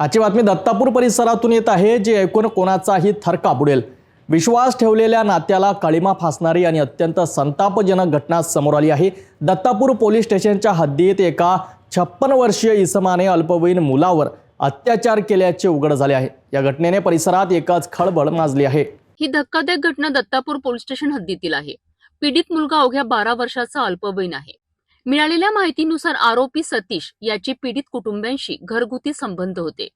आजची बातमी दत्तापूर परिसरातून येत आहे जे ऐकून कोणाचाही थरका बुडेल. विश्वास ठेवलेल्या नात्याला काळीमा फासणारी आणि अत्यंत संतापजनक घटना समोर आली आहे. दत्तापूर पोलीस स्टेशनच्या हद्दीत एका छप्पन वर्षीय इसमाने अल्पवयीन मुलावर अत्याचार केल्याचे उघड झाले आहे. या घटनेने परिसरात एकच खळबळ माजली आहे. ही धक्कादायक घटना दत्तापूर पोलीस स्टेशन हद्दीतील आहे. पीडित मुलगा अवघ्या बारा वर्षाचा अल्पवयीन आहे. मिळालेल्या माहितीनुसार आरोपी सतीश याचे पीडित कुटुंबियांशी घरगुती संबंध होते.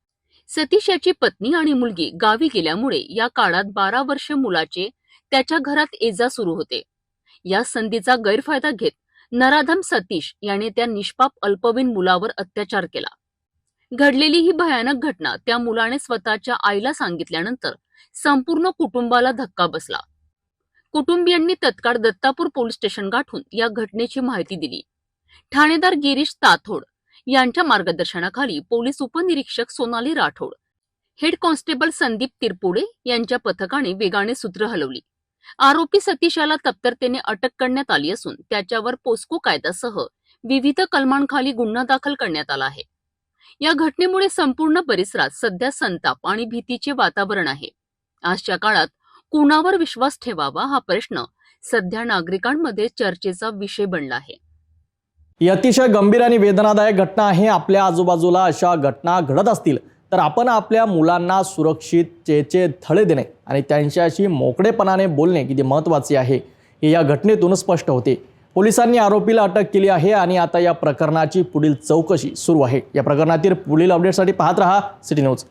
सतीश याची पत्नी आणि मुलगी गावी गेल्यामुळे या काळात बारा वर्ष मुलाचे त्याच्या घरात एजा सुरू होते. या संधीचा गैरफायदा घेत नराधम सतीश याने त्या निष्पाप अल्पवयीन मुलावर अत्याचार केला. घडलेली ही भयानक घटना त्या मुलाने स्वतःच्या आईला सांगितल्यानंतर संपूर्ण कुटुंबाला धक्का बसला. कुटुंबियांनी तत्काळ दत्तापूर पोलीस स्टेशन गाठून या घटनेची माहिती दिली. ठाणेदार गिरीश ताथोड यांच्या मार्गदर्शनाखाली पोलीस उपनिरीक्षक सोनाली राठोड हेड कॉन्स्टेबल संदीप तिरपुडे यांच्या पथकाने वेगाने सूत्र हलवली. आरोपी सतीशाला तप्तरतेने अटक करण्यात आली असून त्याच्यावर पोस्को कायद्यासह विविध कलमांखाली गुन्हा दाखल करण्यात आला आहे. या घटनेमुळे संपूर्ण परिसरात सध्या संताप आणि भीतीचे वातावरण आहे. आजच्या काळात कुणावर विश्वास ठेवावा हा प्रश्न सध्या नागरिकांमध्ये चर्चेचा विषय बनला आहे. ही अतिशय गंभीर आणि वेदनादायक घटना आहे. आपल्या आजूबाजूला अशा घटना घडत असतील तर आपण आपल्या मुलांना सुरक्षिततेचे धडे देणे आणि त्यांच्याशी मोकळेपणाने बोलणे किती महत्त्वाचे आहे हे या घटनेतून स्पष्ट होते. पोलिसांनी आरोपीला अटक केली आहे आणि आता या प्रकरणाची पुढील चौकशी सुरू आहे. या प्रकरणातील पुढील अपडेटसाठी पाहत रहा सिटी न्यूज.